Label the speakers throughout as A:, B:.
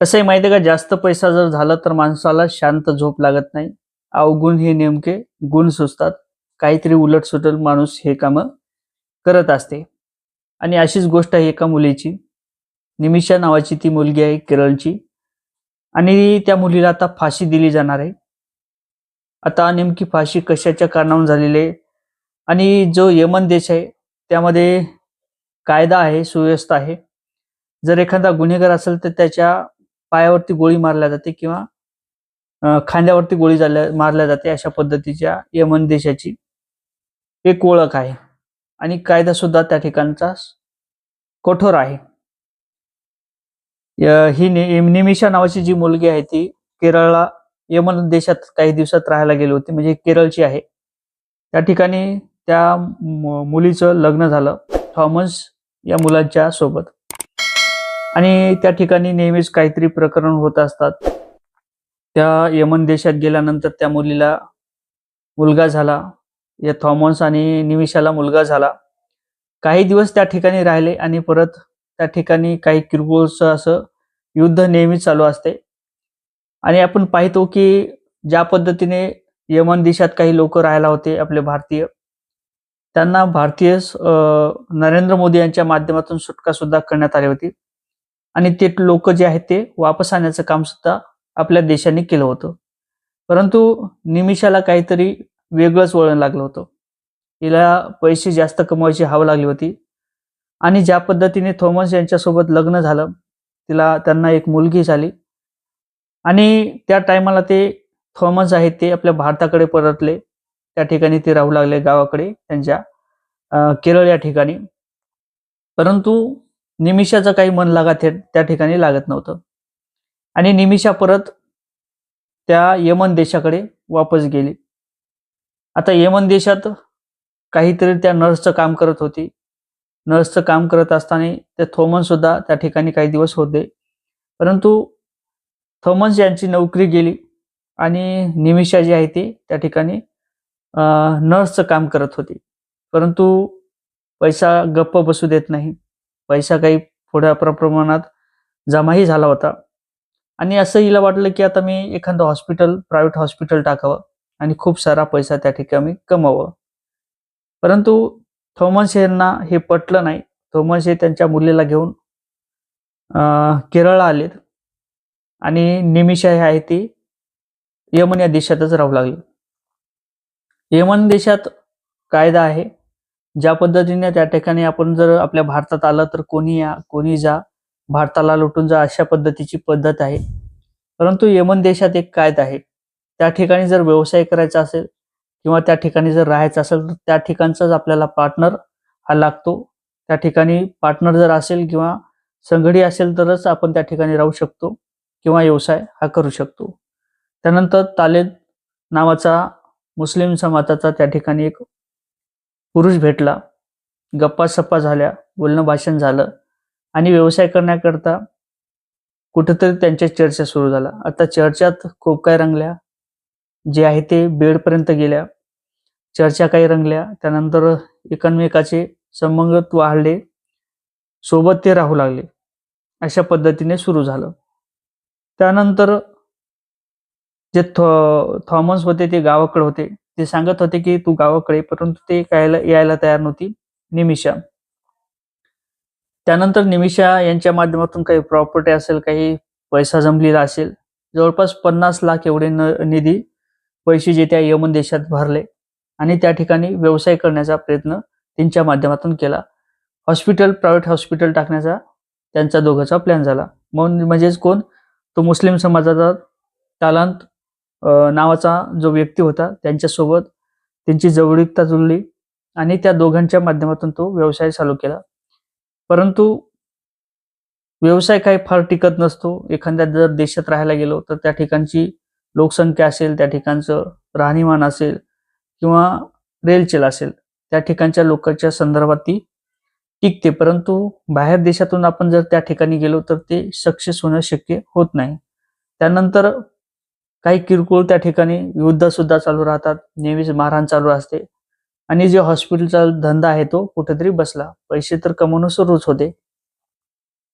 A: कसं आहे माहिती आहे का? जास्त पैसा जर झाला तर माणसाला शांत झोप लागत नाही. अवगुण हे नेमके गुण सुचतात. काहीतरी उलट सुटल माणूस हे काम करत असते. आणि अशीच गोष्ट आहे एका मुलीची. निमिषा नावाची ती मुलगी आहे केरळची. आणि त्या मुलीला आता फाशी दिली जाणार आहे. आता नेमकी फाशी कशाच्या कारणावरून झालेली आहे? आणि जो यमन देश आहे त्यामध्ये कायदा आहे सुव्यवस्था आहे. जर एखादा गुन्हेगार असेल तर त्याच्या पायावरती गोळी मारल्या जाते किंवा खांद्यावरती गोळी झाल्या मारल्या जाते अशा पद्धतीच्या यमन देशाची एक ओळख आहे. आणि कायदा सुद्धा त्या ठिकाणचा कठोर आहे. य- ही ने निमिषा नावाची जी मुलगी आहे ती केरळला यमन देशात काही दिवसात राहायला गेली होती म्हणजे केरळची आहे. त्या ठिकाणी त्या मुलीचं लग्न झालं. थॉमस या मुलांच्या सोबत. आणि त्या ठिकाणी नेहमीच काहीतरी प्रकरण होत असतात. त्या यमन देशात गेल्यानंतर त्या मुलीला मुलगा झाला. या थॉमस आणि निमिषाला मुलगा झाला. काही दिवस त्या ठिकाणी राहिले आणि परत त्या ठिकाणी काही किरकोळचं असं युद्ध नेहमी चालू असते. आणि आपण पाहतो की ज्या पद्धतीने यमन देशात काही लोक राहायला होते आपले भारतीय त्यांना भारतीय नरेंद्र मोदी यांच्या माध्यमातून सुटका सुद्धा करण्यात आली होती. आणि ते लोक जे आहेत ते वापस आणण्याचं काम सुद्धा आपल्या देशाने केलं होतं. परंतु निमिषाला काहीतरी वेगळंच वळण लागलं होतं. तिला पैसे जास्त कमवायची हवं लागली होती. आणि ज्या पद्धतीने थॉमस यांच्यासोबत लग्न झालं तिला त्यांना एक मुलगी झाली. आणि त्या टायमाला ते थॉमस आहेत ते आपल्या भारताकडे परतले. त्या ठिकाणी ते राहू लागले गावाकडे त्यांच्या केरळ या ठिकाणी. परंतु निमिषाचं काही मन लागा त्या त्या ठिकाणी लागत नव्हतं. आणि निमिषा परत त्या यमन देशाकडे वापस गेली. आता यमन देशात काहीतरी त्या नर्सचं काम करत होती. नर्सचं काम करत असताना त्या थोमन सुद्धा त्या ठिकाणी काही दिवस होते. परंतु थोमन्स यांची नोकरी गेली आणि निमिषा जी आहे ती त्या ठिकाणी नर्सचं काम करत होती. परंतु पैसा गप्प बसू देत नाही. पैसा काही थोड्या प्र- प्रमाणात जमाही झाला होता. आणि असं हिला वाटलं की आता मी एखादं हॉस्पिटल प्रायव्हेट हॉस्पिटल टाकावं आणि खूप सारा पैसा त्या ठिकाणी कमावं परंतु थॉमस यांना हे पटलं नाही. थॉमस हे त्यांच्या मुलीला घेऊन केरळला आलेत. आणि निमिषा हे आहे ती यमन या देशातच राहू लागली. यमन देशात कायदा आहे. ज्या पद्धतीने त्या ठिकाणी आपण जर आपल्या भारतात आलं तर कोणी या कोणी जा भारताला लुटून जा अशा पद्धतीची पद्धत आहे. परंतु यमन देशात एक कायदा आहे. त्या ठिकाणी जर व्यवसाय करायचा असेल किंवा त्या ठिकाणी जर राहायचं असेल तर त्या ठिकाणचाच आपल्याला पार्टनर हा लागतो. त्या ठिकाणी पार्टनर जर असेल किंवा संघडी असेल तरच आपण त्या ठिकाणी राहू शकतो किंवा व्यवसाय हा करू शकतो. त्यानंतर तालेद नावाचा मुस्लिम समाजाचा त्या ठिकाणी एक पुरुष भेटला गप्पा सप्पा झाल्या बोलणं भाषण झालं आणि व्यवसाय करण्याकरता कुठंतरी त्यांच्या चर्चा सुरू झाल्या. आता चर्चात खूप काय रंगल्या. जे आहे ते बेडपर्यंत गेल्या. चर्चा काही रंगल्या. त्यानंतर एकमेकाचे संबंध वाढले. सोबत ते राहू लागले. अशा पद्धतीने सुरू झालं. त्यानंतर जे थॉ थॉमस होते ते गावाकडे होते. ते सांगत होते की तू गावाकडे परंतु ते यायला यायला तयार नव्हती. निमिषा. त्यानंतर निमिषा यांच्या माध्यमातून काही प्रॉपर्टी असेल काही पैसा जमलेला असेल जवळपास पन्नास लाख एवढे न निधी पैसे जे त्या यमन देशात भरले आणि त्या ठिकाणी व्यवसाय करण्याचा प्रयत्न त्यांच्या माध्यमातून केला. हॉस्पिटल प्रायव्हेट हॉस्पिटल टाकण्याचा त्यांचा दोघांचा प्लॅन झाला. म्हणून म्हणजेच कोण? तो मुस्लिम समाजाचा तालांत नावाचा जो व्यक्ती होता त्यांच्यासोबत त्यांची जवळीकता जुळली आणि त्या दोघांच्या माध्यमातून तो व्यवसाय चालू केला. परंतु व्यवसाय काही फार टिकत नसतो. एखाद्या जर देशात राहायला गेलो तर त्या ठिकाणची लोकसंख्या असेल त्या ठिकाणचं राहणीमान असेल किंवा रेलचेल असेल त्या ठिकाणच्या लोकांच्या संदर्भात ती टिकते. परंतु बाहेर देशातून आपण जर त्या ठिकाणी गेलो तर ते सक्सेस होणं शक्य होत नाही. त्यानंतर काही किरकोळ त्या ठिकाणी युद्ध सुद्धा चालू राहतात. नेहमीच मारहाण चालू असते. आणि जे हॉस्पिटलचा धंदा आहे तो कुठेतरी बसला. पैसे तर कमवणं सुरूच होते.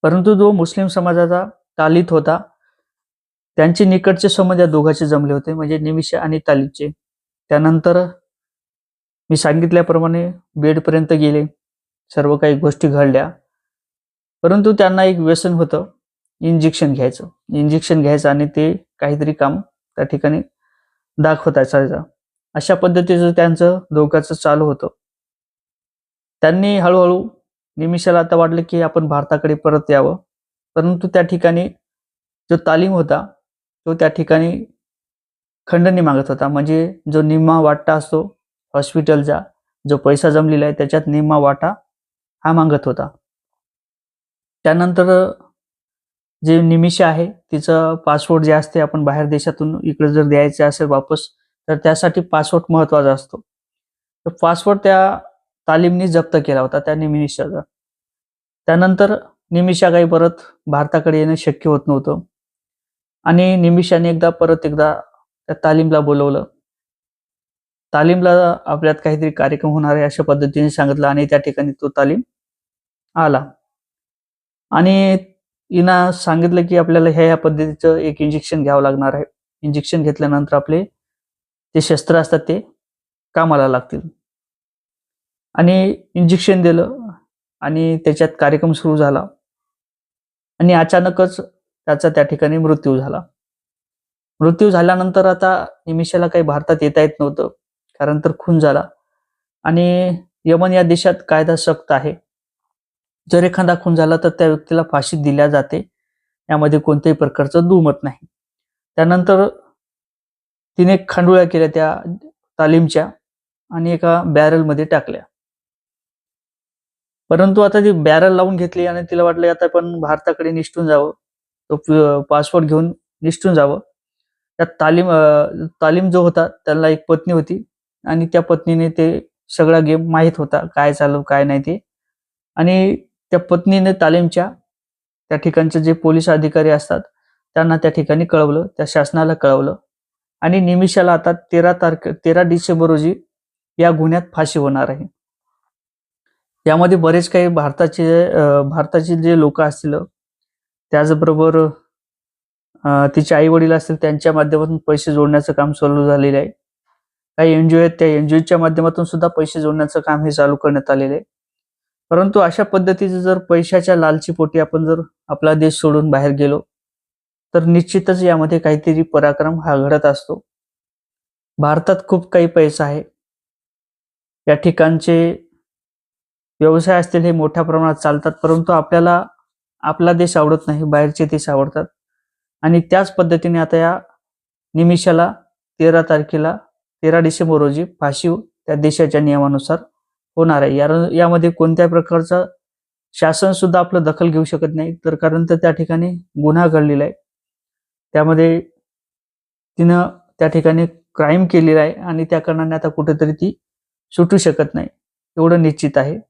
A: परंतु जो मुस्लिम समाजाचा तालित होता त्यांचे निकटचे संबंध या दोघांचे जमले होते म्हणजे निमिषे आणि तालिमचे त्यानंतर मी सांगितल्याप्रमाणे बेडपर्यंत गेले. सर्व काही गोष्टी घडल्या. परंतु त्यांना एक व्यसन होतं. इंजेक्शन घ्यायचं. इंजेक्शन घ्यायचं आणि ते काहीतरी काम त्या ठिकाणी दाखवत असायचा. अशा पद्धतीचं त्यांचं दोघांचं चालू होतं. त्यांनी हळूहळू निमिषाला आता वाटलं की आपण भारताकडे परत यावं. परंतु त्या ठिकाणी जो तालीम होता तो त्या ठिकाणी खंडणी मागत होता. म्हणजे जो निम्मा वाटा असतो हॉस्पिटलचा जो पैसा जमलेला आहे त्याच्यात निम्मा वाटा हा मागत होता. त्यानंतर जे निमिषा आहे तिचं पासपोर्ट जे असते आपण बाहेर देशातून इकडे जर द्यायचं असेल वापस तर त्यासाठी पासपोर्ट महत्त्वाचा असतो. तर पासपोर्ट त्या तालीमनी जप्त केला होता त्या निमिषाचा. त्यानंतर निमिषा काही परत भारताकडे येणं शक्य होत नव्हतं. आणि निमिषाने एकदा परत एकदा त्या तालीमला बोलवलं. तालीमला आपल्यात काहीतरी कार्यक्रम होणार आहे अशा पद्धतीने सांगितलं आणि त्या ठिकाणी तो तालीम आला. आणि इना सांगितलं की आपल्याला ह्या या पद्धतीचं एक इंजेक्शन घ्यावं लागणार आहे. इंजेक्शन घेतल्यानंतर आपले ते शस्त्र असतात ते कामाला लागतील. आणि इंजेक्शन दिलं आणि त्याच्यात कार्यक्रम सुरू झाला. आणि अचानकच त्याचा त्या ठिकाणी मृत्यू झाला. मृत्यू झाल्यानंतर आता निमिषाला काही भारतात येता येत नव्हतं कारण तर खून झाला. आणि यमन या देशात कायदा सक्त आहे. जर एखादा खून झाला तर त्या व्यक्तीला फाशी दिल्या जाते. यामध्ये कोणत्याही प्रकारचं दुमत नाही. त्यानंतर तिने खांडुळ्या केल्या त्या तालीमच्या आणि एका बॅरलमध्ये टाकल्या. परंतु आता ती बॅरल लावून घेतली आणि तिला वाटलं आता पण भारताकडे निष्ठून जावं. तो पासपोर्ट घेऊन निष्ठून जावं. त्या तालीम तालीम जो होता त्याला एक पत्नी होती आणि त्या पत्नीने ते सगळा गेम माहीत होता काय चालू काय नाही ते. आणि त्या पत्नीने तालीमच्या त्या ठिकाणचे जे पोलीस अधिकारी असतात त्यांना त्या ठिकाणी कळवलं त्या शासनाला कळवलं. आणि निमिषाला आता तेरा तारखे तेरा डिसेंबर रोजी या गुन्ह्यात फाशी होणार आहे. यामध्ये बरेच काही भारताचे भारताचे जे लोक असतील त्याचबरोबर तिचे आई वडील असतील त्यांच्या माध्यमातून पैसे जोडण्याचं काम चालू झालेलं आहे. काही एनजीओ आहेत त्या एनजीओच्या माध्यमातून सुद्धा पैसे जोडण्याचं काम हे चालू करण्यात आलेलं आहे. परंतु अशा पद्धतीचं जर पैशाच्या लालची पोटी आपण जर आपला देश सोडून बाहेर गेलो तर निश्चितच यामध्ये काहीतरी पराक्रम हा घडत असतो. भारतात खूप काही पैसा आहे. या ठिकाणचे व्यवसाय असतील हे मोठ्या प्रमाणात चालतात परंतु आपल्याला आपला देश आवडत नाही बाहेरचे देश आवडतात. आणि त्याच पद्धतीने आता या निमिषाला तेरा तारखेला तेरा डिसेंबर रोजी फाशी त्या देशाच्या नियमानुसार होणार आहे. या- यामध्ये कोणत्या प्रकारचं शासन सुद्धा आपलं दखल घेऊ शकत नाही तर कारण तर त्या ठिकाणी गुन्हा घडलेला आहे. त्यामध्ये तिनं त्या ठिकाणी क्राईम केलेला आहे आणि त्या कारणाने आता कुठेतरी ती सुटू शकत नाही. एवढं निश्चित आहे.